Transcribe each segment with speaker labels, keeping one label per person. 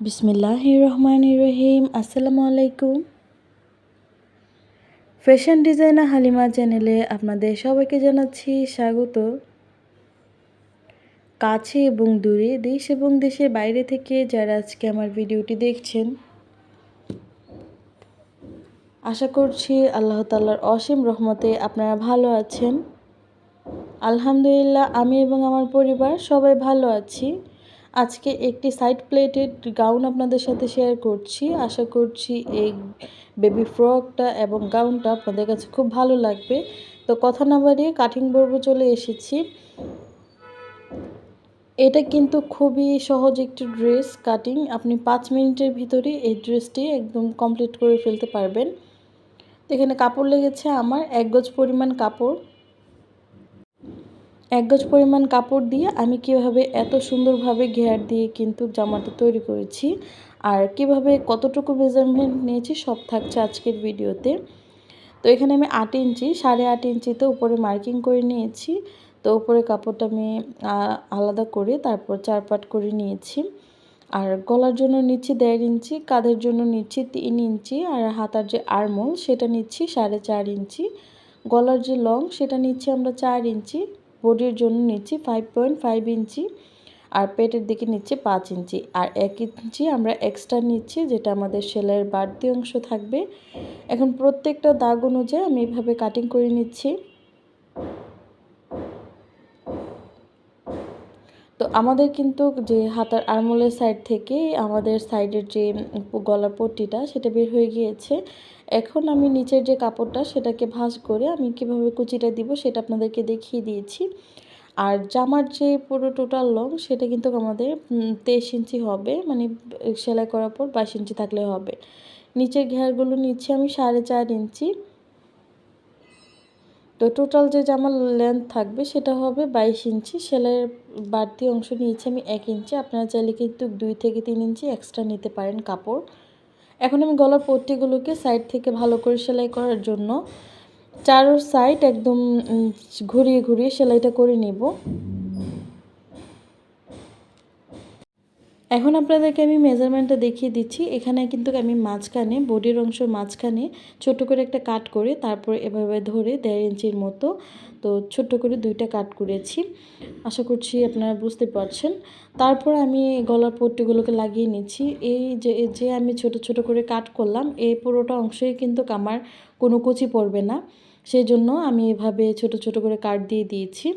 Speaker 1: বিসমিল্লাহ রহমান রহিম আসসালামু আলাইকুম ফ্যাশন ডিজাইনার হালিমা চ্যানেলে আপনাদের সবাইকে জানাচ্ছি স্বাগত। কাছে এবং দূরে, দেশ এবং দেশের বাইরে থেকে যারা আজকে আমার ভিডিওটি দেখছেন, আশা করছি আল্লাহ তাল্লার অসীম রহমতে আপনারা ভালো আছেন। আলহামদুলিল্লাহ, আমি এবং আমার পরিবার সবাই ভালো আছি। আজকে একটি সাইড প্লেটেড গাউন আপনাদের সাথে শেয়ার করছি। আশা করছি এই বেবি ফ্রকটা এবং গাউনটা আপনাদের কাছে খুব ভালো লাগবে। তো কথা না বাড়িয়ে কাটিং পর্ব চলে এসেছি। এটা কিন্তু খুবই সহজ একটি ড্রেস কাটিং আপনি পাঁচ মিনিটের ভিতরে এই ড্রেসটি একদম কমপ্লিট করে ফেলতে পারবেন। এখানে কাপড় লেগেছে আমার, এক গজ পরিমাণ কাপড়। এক গজ পরিমাণ কাপড় দিয়ে আমি কীভাবে এত সুন্দরভাবে ঘেয়ার দিয়ে কিন্তু জামাটা তৈরি করেছি আর কীভাবে কতটুকু মেজারমেন্ট নিয়েছি সব থাকছে আজকের ভিডিওতে। তো এখানে আমি আট ইঞ্চি, সাড়ে আট ইঞ্চিতে উপরে মার্কিং করে নিয়েছি। তো উপরে কাপড়টা আমি আলাদা করে তারপর চার পাট করে নিয়েছি। আর গলার জন্য নিচ্ছি দেড় ইঞ্চি, কাঁধের জন্য নিচ্ছি তিন ইঞ্চি আর হাতার যে আরমোল সেটা নিচ্ছি সাড়ে চার ইঞ্চি। গলার যে লং সেটা নিচ্ছি আমরা চার ইঞ্চি। বডির জন্য নিচ্ছি ফাইভ পয়েন্ট ফাইভ ইঞ্চি আর পেটের দিকে নিচ্ছে পাঁচ ইঞ্চি। আর এক ইঞ্চি আমরা এক্সট্রা নিচ্ছি, যেটা আমাদের সেলাইয়ের বাড়তি অংশ থাকবে। এখন প্রত্যেকটা দাগ অনুযায়ী আমি এভাবে কাটিং করে নিচ্ছি। তো আমাদের কিন্তু যে হাতার আরমোলের সাইড থেকে আমাদের সাইডের যে গলার পট্টিটা, সেটা বের হয়ে গিয়েছে। এখন আমি নিচের যে কাপড়টা, সেটাকে ভাঁজ করে আমি কীভাবে কুচিটা দিব, সেটা আপনাদেরকে দেখিয়ে দিয়েছি। আর জামার যে পুরো টোটাল লং সেটা কিন্তু আমাদের তেইশ ইঞ্চি হবে। মানে সেলাই করার পর বাইশ ইঞ্চি থাকলে হবে। নিচের ঘেরগুলো নিচ্ছি আমি সাড়ে চার ইঞ্চি। তো টোটাল যে জামার লেন্থ থাকবে সেটা হবে বাইশ ইঞ্চি। সেলাইয়ের বাড়তি অংশ নিয়েছি আমি এক ইঞ্চি। আপনারা চাইলে কিন্তু দুই থেকে তিন ইঞ্চি এক্সট্রা নিতে পারেন কাপড়। এখন আমি গলার পট্টিগুলোকে সাইড থেকে ভালো করে সেলাই করার জন্য চারো সাইড একদম ঘুরিয়ে ঘুরিয়ে সেলাইটা করে নিব। এখন আপনাদেরকে আমি মেজারমেন্টটা দেখিয়ে দিচ্ছি। এখানে কিন্তু আমি মাঝখানে, বডির অংশ মাঝখানে ছোট করে একটা কাট করে তারপর এভাবে ধরে দেড় ইঞ্চির মতো, তো ছোট্ট করে দুইটা কাট করেছি। আশা করছি আপনারা বুঝতে পারছেন। তারপর আমি গলার পট্টিগুলোকে লাগিয়ে নিচ্ছি। এই যে যে আমি ছোট ছোট করে কাট করলাম, এই পুরোটা অংশই কিন্তু আমার কোনো কুচি পড়বে না। সেই জন্য আমি এভাবে ছোট ছোট করে কাট দিয়ে দিয়েছি।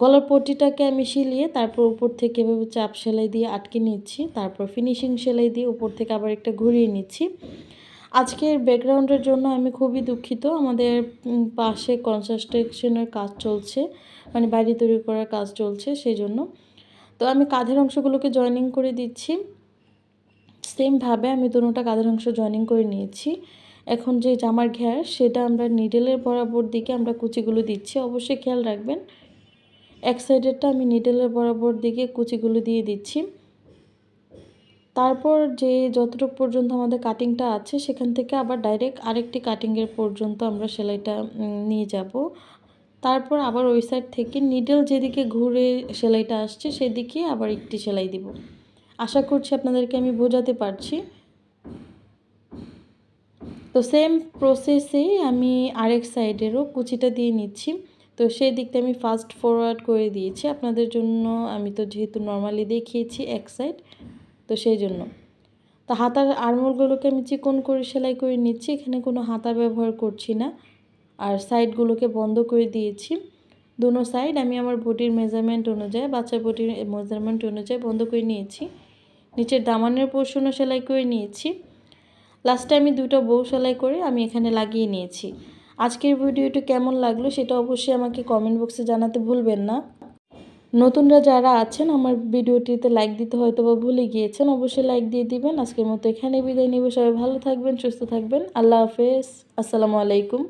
Speaker 1: গলার পট্টিটাকে আমি শিলিয়ে তারপর উপর থেকে এভাবে চাপ সেলাই দিয়ে আটকে নিচ্ছি, তারপর ফিনিশিং সেলাই দিয়ে উপর থেকে আবার একটা ঘুরিয়ে নিচ্ছি। আজকের ব্যাকগ্রাউন্ডের জন্য আমি খুবই দুঃখিত, আমাদের পাশে কনস্ট্রাকশনের কাজ চলছে মানে বাড়ি তৈরি করার কাজ চলছে সেই জন্য তো আমি কাঁধের অংশগুলোকে জয়েনিং করে দিচ্ছি। সেমভাবে আমি দুটোটা কাঁধের অংশ জয়েনিং করে নিয়েছি। এখন যে জামার ঘের সেটা আমরা নিডেলের বরাবর দিকে আমরা কুচিগুলো দিচ্ছি। অবশ্যই খেয়াল রাখবেন এক সাইডেরটা আমি নিডেলের বরাবর দিকে কুচিগুলো দিয়ে দিচ্ছি। তারপর যে যতটুকু পর্যন্ত আমাদের কাটিংটা আছে, সেখান থেকে আবার ডাইরেক্ট আরেকটি কাটিংয়ের পর্যন্ত আমরা সেলাইটা নিয়ে যাব। তারপর আবার ওই সাইড থেকে নিডেল যেদিকে ঘুরে সেলাইটা আসছে, সেদিকে আবার একটি সেলাই দিব। আশা করছি আপনাদেরকে আমি বোঝাতে পারছি। তো সেম প্রসেসেই আমি আরেক সাইডেরও কুচিটা দিয়ে নিচ্ছি। তো সেই দিকটা আমি ফাস্ট ফরওয়ার্ড করে দিয়েছি। আপনাদের জন্য আমি তো যেহেতু নর্মালি দেখিয়েছি এক সাইড তো সেই জন্য। তো হাতার আরমোলগুলোকে আমি চিকন করে সেলাই করে নিচ্ছি। এখানে কোনো হাতা ব্যবহার করছি না। আর সাইডগুলোকে বন্ধ করে দিয়েছি। দুনো সাইড আমি আমার বডির মেজারমেন্ট অনুযায়ী বাচ্চার বডির মেজারমেন্ট অনুযায়ী বন্ধ করে নিয়েছি। নিচের দামানের পোর্শনও সেলাই করে নিয়েছি। লাস্টে আমি দুটো বউ সেলাই করে আমি এখানে লাগিয়ে নিয়েছি। আজকের ভিডিওটি কেমন লাগল সেটা অবশ্যই আমাকে কমেন্ট বক্সে জানাতে ভুলবেন না। নতুনরা যারা আছেন, আমার ভিডিওটিতে লাইক দিতে হয়তো বা ভুলে গিয়েছেন, অবশ্যই লাইক দিয়ে দিবেন। আজকের মতো এখানে বিদায় নিব। সবাই ভালো থাকবেন, সুস্থ থাকবেন। আল্লাহ হাফেজ। আসসালামু আলাইকুম।